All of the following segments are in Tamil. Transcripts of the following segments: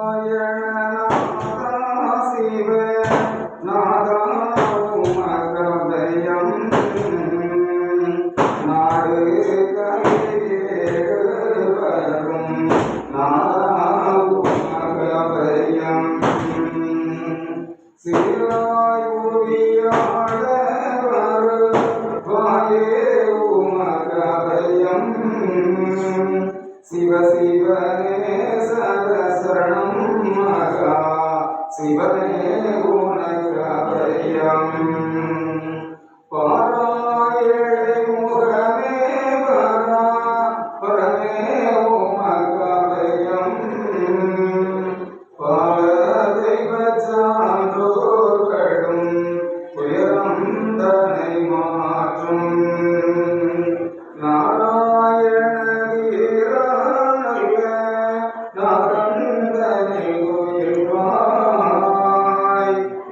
Oh, yeah.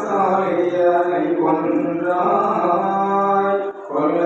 சாலையானை கொன்றாய் கொல்ல